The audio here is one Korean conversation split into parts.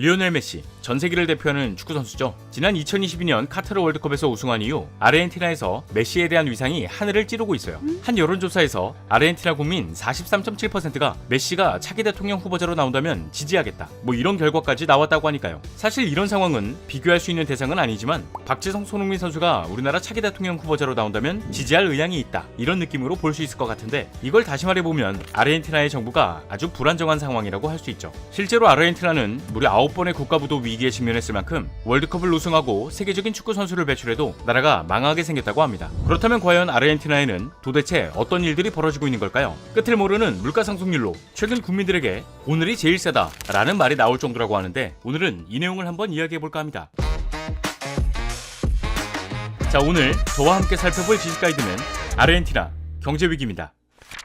리오넬 메시, 전 세계를 대표하는 축구 선수죠. 지난 2022년 카타르 월드컵에서 우승한 이후 아르헨티나에서 메시에 대한 위상이 하늘을 찌르고 있어요. 한 여론조사에서 아르헨티나 국민 43.7%가 메시가 차기 대통령 후보자로 나온다면 지지하겠다. 뭐 이런 결과까지 나왔다고 하니까요. 사실 이런 상황은 비교할 수 있는 대상은 아니지만 박지성 손흥민 선수가 우리나라 차기 대통령 후보자로 나온다면 지지할 의향이 있다. 이런 느낌으로 볼 수 있을 것 같은데 이걸 다시 말해보면 아르헨티나의 정부가 아주 불안정한 상황이라고 할 수 있죠. 실제로 아르헨티나는 무려 9번의 국가부도 위기 에 직면했을 만큼 월드컵을 우승하고 세계적인 축구 선수를 배출해도 나라가 망하게 생겼다고 합니다. 그렇다면 과연 아르헨티나에는 도대체 어떤 일들이 벌어지고 있는 걸까요? 끝을 모르는 물가 상승률로 최근 국민들에게 오늘이 제일 세다 라는 말이 나올 정도라고 하는데 오늘은 이 내용을 한번 이야기해 볼까 합니다. 자 오늘 저와 함께 살펴볼 지식 가이드는 아르헨티나 경제 위기입니다.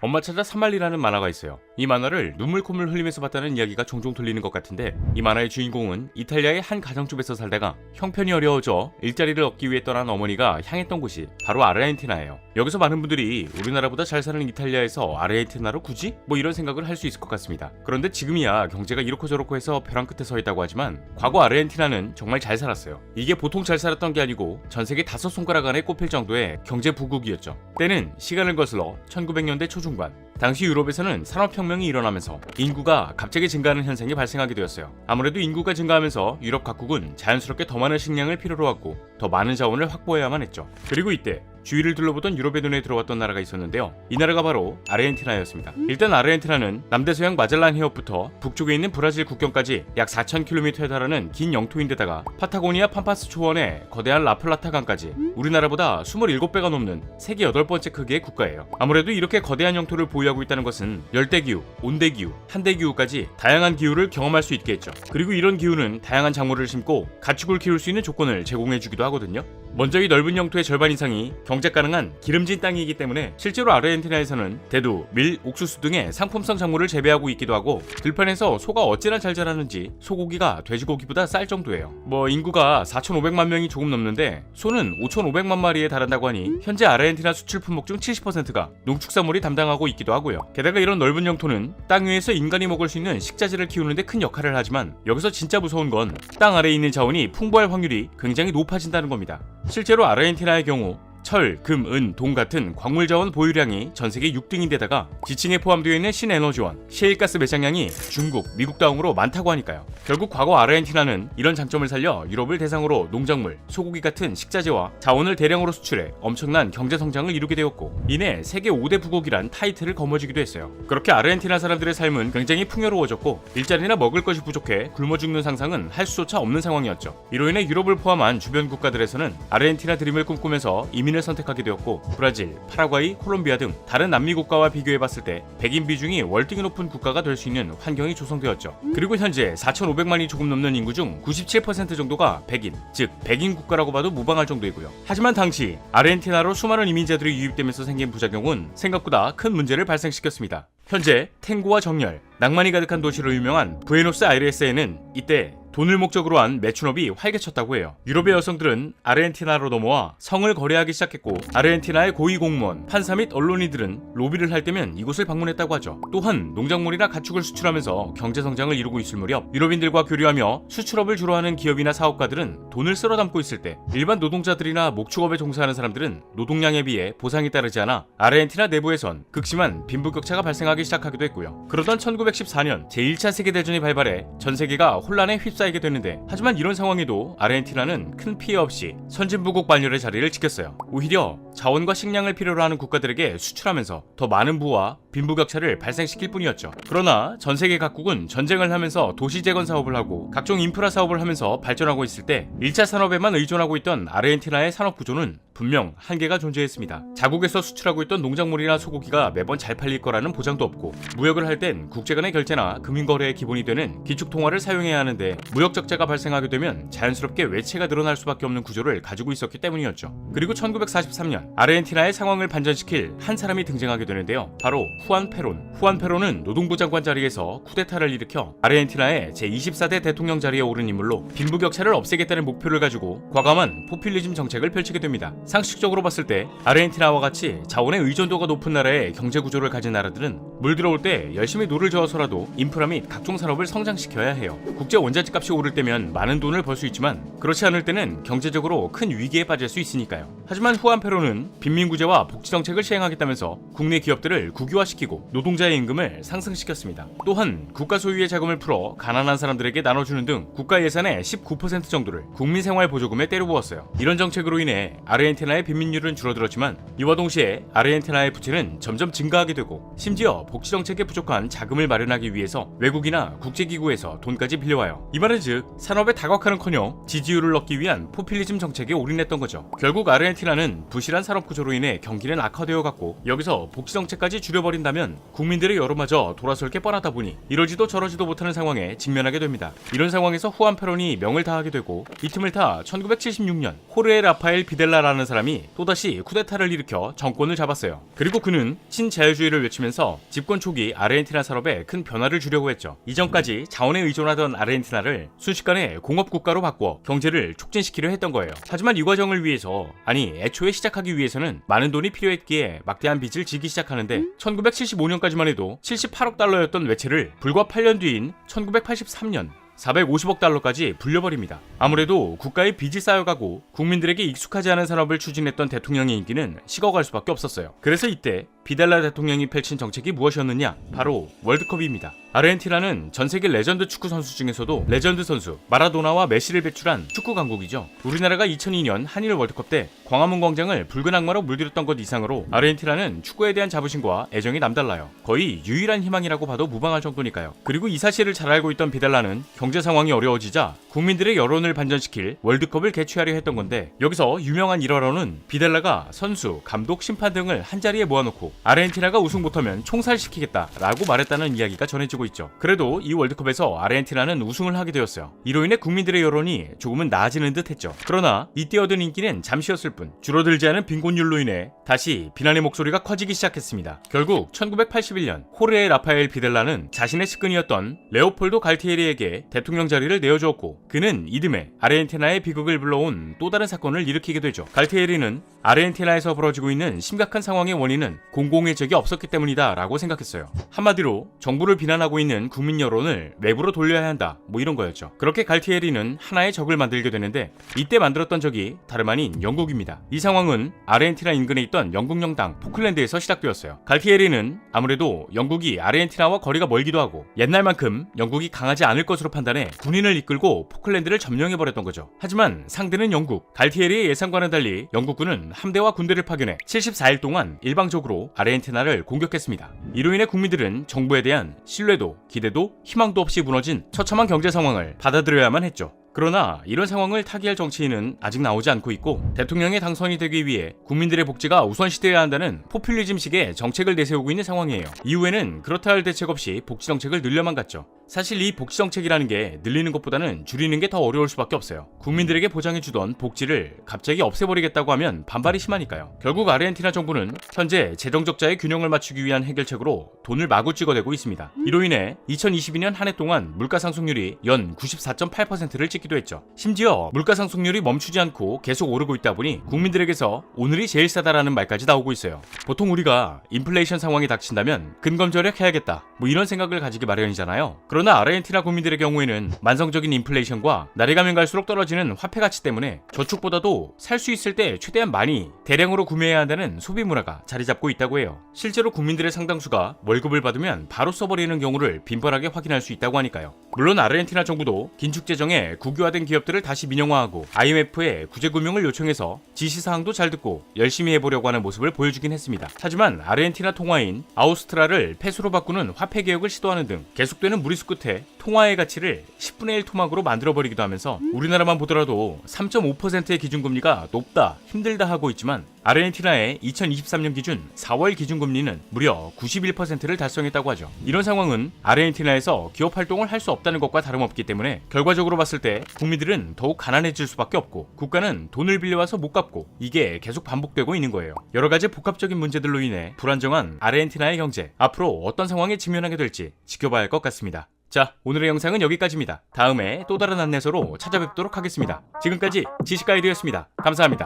엄마 찾아 산말리라는 만화가 있어요. 이 만화를 눈물 콧물 흘리면서 봤다는 이야기가 종종 들리는 것 같은데 이 만화의 주인공은 이탈리아의 한 가정집에서 살다가 형편이 어려워져 일자리를 얻기 위해 떠난 어머니가 향했던 곳이 바로 아르헨티나예요. 여기서 많은 분들이 우리나라보다 잘 사는 이탈리아에서 아르헨티나로 굳이? 뭐 이런 생각을 할 수 있을 것 같습니다. 그런데 지금이야 경제가 이렇고 저렇고 해서 벼랑 끝에 서 있다고 하지만 과거 아르헨티나는 정말 잘 살았어요. 이게 보통 잘 살았던 게 아니고 전 세계 다섯 손가락 안에 꼽힐 정도의 경제 부국이었죠. 때는 시간을 거슬러 1900년대 초중반 당시 유럽에서는 산업혁명이 일어나면서 인구가 갑자기 증가하는 현상이 발생하게 되었어요. 아무래도 인구가 증가하면서 유럽 각국은 자연스럽게 더 많은 식량을 필요로 하고 더 많은 자원을 확보해야만 했죠. 그리고 이때 주위를 둘러보던 유럽의 눈에 들어왔던 나라가 있었는데요. 이 나라가 바로 아르헨티나였습니다. 일단 아르헨티나는 남대서양 마젤란 해협부터 북쪽에 있는 브라질 국경까지 약 4,000km에 달하는 긴 영토인데다가 파타고니아 팜파스 초원의 거대한 라플라타 강까지 우리나라보다 27배가 넘는 세계 8번째 크기의 국가예요. 아무래도 이렇게 거대한 영토를 보유하고 있다는 것은 열대기후, 온대기후, 한대기후까지 다양한 기후를 경험할 수 있게 했죠. 그리고 이런 기후는 다양한 작물을 심고 가축을 키울 수 있는 조건을 제공해주기도 하거든요. 먼저 이 넓은 영토의 절반 이상이 경제 가능한 기름진 땅이기 때문에 실제로 아르헨티나에서는 대두, 밀, 옥수수 등의 상품성 작물을 재배하고 있기도 하고 들판에서 소가 어찌나 잘 자라는지 소고기가 돼지고기보다 쌀 정도예요. 뭐 인구가 4,500만 명이 조금 넘는데 소는 5,500만 마리에 달한다고 하니 현재 아르헨티나 수출 품목 중 70%가 농축산물이 담당하고 있기도 하고요. 게다가 이런 넓은 영토는 땅 위에서 인간이 먹을 수 있는 식자재를 키우는데 큰 역할을 하지만 여기서 진짜 무서운 건 땅 아래에 있는 자원이 풍부할 확률이 굉장히 높아진다는 겁니다. 실제로 아르헨티나의 경우 철, 금, 은, 동 같은 광물 자원 보유량이 전 세계 6등인데다가 지층에 포함되어 있는 신에너지원, 셰일가스 매장량이 중국, 미국 다음으로 많다고 하니까요. 결국 과거 아르헨티나는 이런 장점을 살려 유럽을 대상으로 농작물, 소고기 같은 식자재와 자원을 대량으로 수출해 엄청난 경제 성장을 이루게 되었고 이내 세계 5대 부국이란 타이틀을 거머쥐기도 했어요. 그렇게 아르헨티나 사람들의 삶은 굉장히 풍요로워졌고 일자리나 먹을 것이 부족해 굶어 죽는 상상은 할 수조차 없는 상황이었죠. 이로 인해 유럽을 포함한 주변 국가들에서는 아르헨티나 드림을 꿈꾸면서 이민 을 선택하게 되었고 브라질, 파라과이, 콜롬비아 등 다른 남미 국가와 비교해봤을 때 백인 비중이 월등히 높은 국가가 될 수 있는 환경이 조성되었죠. 그리고 현재 4,500만이 조금 넘는 인구 중 97% 정도가 백인, 즉 백인 국가라고 봐도 무방할 정도이고요. 하지만 당시 아르헨티나로 수많은 이민자들이 유입되면서 생긴 부작용은 생각보다 큰 문제를 발생시켰습니다. 현재 탱고와 정열, 낭만이 가득한 도시로 유명한 부에노스 아이레스에는 이때 돈을 목적으로 한 매춘업이 활개쳤다고 해요. 유럽의 여성들은 아르헨티나로 넘어와 성을 거래하기 시작했고 아르헨티나의 고위 공무원, 판사 및 언론인들은 로비를 할 때면 이곳을 방문했다고 하죠. 또한 농작물이나 가축을 수출하면서 경제 성장을 이루고 있을 무렵 유럽인들과 교류하며 수출업을 주로 하는 기업이나 사업가들은 돈을 쓸어 담고 있을 때 일반 노동자들이나 목축업에 종사하는 사람들은 노동량에 비해 보상이 따르지 않아 아르헨티나 내부에선 극심한 빈부격차가 발생하기 시작하기도 했고요. 그러던 1914년 제1차 세계대전이 발발해 전 세계가 혼란에 휩싸이게 됐는데 하지만 이런 상황에도 아르헨티나는 큰 피해 없이 선진부국 반열의 자리를 지켰어요. 오히려 자원과 식량을 필요로 하는 국가들에게 수출하면서 더 많은 부와 빈부격차를 발생시킬 뿐이었죠. 그러나 전 세계 각국은 전쟁을 하면서 도시 재건 사업을 하고 각종 인프라 사업을 하면서 발전하고 있을 때 1차 산업에만 의존하고 있던 아르헨티나의 산업 구조는 분명 한계가 존재했습니다. 자국에서 수출하고 있던 농작물이나 소고기가 매번 잘 팔릴 거라는 보장도 없고 무역을 할 땐 국제 간의 결제나 금융 거래의 기본이 되는 기축 통화를 사용해야 하는데 무역 적자가 발생하게 되면 자연스럽게 외채가 늘어날 수밖에 없는 구조를 가지고 있었기 때문이었죠. 그리고 1943년 아르헨티나의 상황을 반전시킬 한 사람이 등장하게 되는데요. 바로 후안 페론. 후안 페론은 노동부 장관 자리에서 쿠데타를 일으켜 아르헨티나의 제24대 대통령 자리에 오른 인물로 빈부격차를 없애겠다는 목표를 가지고 과감한 포퓰리즘 정책을 펼치게 됩니다. 상식적으로 봤을 때 아르헨티나와 같이 자원의 의존도가 높은 나라의 경제 구조를 가진 나라들은 물 들어올 때 열심히 노를 저어서라도 인프라 및 각종 산업을 성장시켜야 해요. 국제 원자재 값이 오를 때면 많은 돈을 벌 수 있지만 그렇지 않을 때는 경제적으로 큰 위기에 빠질 수 있으니까요. 하지만 후한페로는 빈민구제와 복지 정책을 시행하겠다면서 국내 기업들을 국유화시키고 노동자의 임금을 상승시켰습니다. 또한 국가 소유의 자금을 풀어 가난한 사람들에게 나눠주는 등 국가 예산의 19% 정도를 국민생활보조금에 때려 부었어요. 이런 정책으로 인해 아르헨 티나의 빈민율은 줄어들었지만 이와 동시에 아르헨티나의 부채는 점점 증가하게 되고 심지어 복지 정책에 부족한 자금을 마련하기 위해서 외국이나 국제기구에서 돈까지 빌려와요. 이 말은 즉 산업의 다각화는커녕 지지율을 얻기 위한 포퓰리즘 정책에 올인했던 거죠. 결국 아르헨티나는 부실한 산업 구조로 인해 경기는 악화되어 갔고 여기서 복지 정책까지 줄여버린다면 국민들의 여론마저 돌아설 게 뻔하다 보니 이러지도 저러지도 못하는 상황에 직면하게 됩니다. 이런 상황에서 후안 페론이 명을 다하게 되고 이 틈을 타 1976년 호르에 라파엘 비델라라는 사람이 또다시 쿠데타를 일으켜 정권을 잡았어요. 그리고 그는 친자유주의를 외치면서 집권 초기 아르헨티나 산업에 큰 변화를 주려고 했죠. 이전까지 자원에 의존하던 아르헨티나를 순식간에 공업 국가로 바꾸어 경제를 촉진시키려 했던 거예요. 하지만 이 과정을 위해서 아니 애초에 시작하기 위해서는 많은 돈이 필요했기에 막대한 빚을 지기 시작하는데 1975년까지만 해도 78억 달러였던 외채를 불과 8년 뒤인 1983년 450억 달러까지 불려버립니다. 아무래도 국가의 빚이 쌓여가고 국민들에게 익숙하지 않은 산업을 추진했던 대통령의 인기는 식어갈 수밖에 없었어요. 그래서 이때 비달라 대통령이 펼친 정책이 무엇이었느냐? 바로 월드컵입니다. 아르헨티나는 전 세계 레전드 축구 선수 중에서도 레전드 선수 마라도나와 메시를 배출한 축구 강국이죠. 우리나라가 2002년 한일 월드컵 때 광화문 광장을 붉은 악마로 물들였던 것 이상으로 아르헨티나는 축구에 대한 자부심과 애정이 남달라요. 거의 유일한 희망이라고 봐도 무방할 정도니까요. 그리고 이 사실을 잘 알고 있던 비달라는 경제 상황이 어려워지자 국민들의 여론을 반전시킬 월드컵을 개최하려 했던 건데 여기서 유명한 일화로는 비달라가 선수, 감독, 심판 등을 한 자리에 모아놓고 아르헨티나가 우승 못하면 총살시키겠다라고 말했다는 이야기가 전해지고 있죠. 그래도 이 월드컵에서 아르헨티나는 우승을 하게 되었어요. 이로 인해 국민들의 여론이 조금은 나아지는 듯했죠. 그러나 이때 얻은 인기는 잠시였을 뿐 줄어들지 않은 빈곤율로 인해 다시 비난의 목소리가 커지기 시작했습니다. 결국 1981년 호르에 라파엘 비델라는 자신의 측근이었던 레오폴도 갈티에리에게 대통령 자리를 내어주었고 그는 이듬해 아르헨티나의 비극을 불러온 또 다른 사건을 일으키게 되죠. 갈티에리는 아르헨티나에서 벌어지고 있는 심각한 상황의 원인은 공공의 적이 없었기 때문이다 라고 생각했어요. 한마디로 정부를 비난하고 있는 국민 여론을 외부로 돌려야 한다 뭐 이런 거였죠. 그렇게 갈티에리는 하나의 적을 만들게 되는데 이때 만들었던 적이 다름 아닌 영국입니다. 이 상황은 아르헨티나 인근에 있던 영국 영당 포클랜드에서 시작되었어요. 갈티에리는 아무래도 영국이 아르헨티나와 거리가 멀기도 하고 옛날만큼 영국이 강하지 않을 것으로 판단해 군인을 이끌고 포클랜드를 점령해버렸던 거죠. 하지만 상대는 영국. 갈티에리의 예상과는 달리 영국군은 함대와 군대를 파견해 74일 동안 일방적으로 아르헨티나를 공격했습니다. 이로 인해 국민들은 정부에 대한 신뢰도, 기대도, 희망도 없이 무너진 처참한 경제 상황을 받아들여야만 했죠. 그러나 이런 상황을 타개할 정치인은 아직 나오지 않고 있고 대통령에 당선이 되기 위해 국민들의 복지가 우선시되어야 한다는 포퓰리즘식의 정책을 내세우고 있는 상황이에요. 이후에는 그렇다 할 대책 없이 복지 정책을 늘려만 갔죠. 사실 이 복지 정책이라는 게 늘리는 것보다는 줄이는 게 더 어려울 수밖에 없어요. 국민들에게 보장해주던 복지를 갑자기 없애버리겠다고 하면 반발이 심하니까요. 결국 아르헨티나 정부는 현재 재정 적자의 균형을 맞추기 위한 해결책으로 돈을 마구 찍어대고 있습니다. 이로 인해 2022년 한 해 동안 물가 상승률이 연 94.8%를 찍기도 했죠. 심지어 물가 상승률이 멈추지 않고 계속 오르고 있다 보니 국민들에게서 오늘이 제일 싸다라는 말까지 나오고 있어요. 보통 우리가 인플레이션 상황이 닥친다면 근검 절약해야겠다 뭐 이런 생각을 가지기 마련이잖아요. 그 러나 아르헨티나 국민들의 경우에는 만성적인 인플레이션과 날이 가면 갈수록 떨어지는 화폐 가치 때문에 저축보다도 살 수 있을 때 최대한 많이 대량으로 구매해야 한다는 소비 문화가 자리 잡고 있다고 해요. 실제로 국민들의 상당수가 월급을 받으면 바로 써버리는 경우를 빈번하게 확인할 수 있다고 하니까요. 물론 아르헨티나 정부도 긴축 재정에 국유화된 기업들을 다시 민영화하고 IMF에 구제 금융을 요청해서 지시사항도 잘 듣고 열심히 해보려고 하는 모습을 보여주긴 했습니다. 하지만 아르헨티나 통화인 아우스트라를 페소로 바꾸는 화폐 개혁을 시도하는 등 계속되는 무리수 끝에 통화의 가치를 10분의 1 토막으로 만들어버리기도 하면서 우리나라만 보더라도 3.5%의 기준금리가 높다, 힘들다 하고 있지만 아르헨티나의 2023년 기준 4월 기준금리는 무려 91%를 달성했다고 하죠. 이런 상황은 아르헨티나에서 기업 활동을 할 수 없다는 것과 다름없기 때문에 결과적으로 봤을 때 국민들은 더욱 가난해질 수밖에 없고 국가는 돈을 빌려와서 못 갚고 이게 계속 반복되고 있는 거예요. 여러 가지 복합적인 문제들로 인해 불안정한 아르헨티나의 경제 앞으로 어떤 상황에 직면하게 될지 지켜봐야 할 것 같습니다. 자, 오늘의 영상은 여기까지입니다. 다음에 또 다른 안내서로 찾아뵙도록 하겠습니다. 지금까지 지식가이드였습니다. 감사합니다.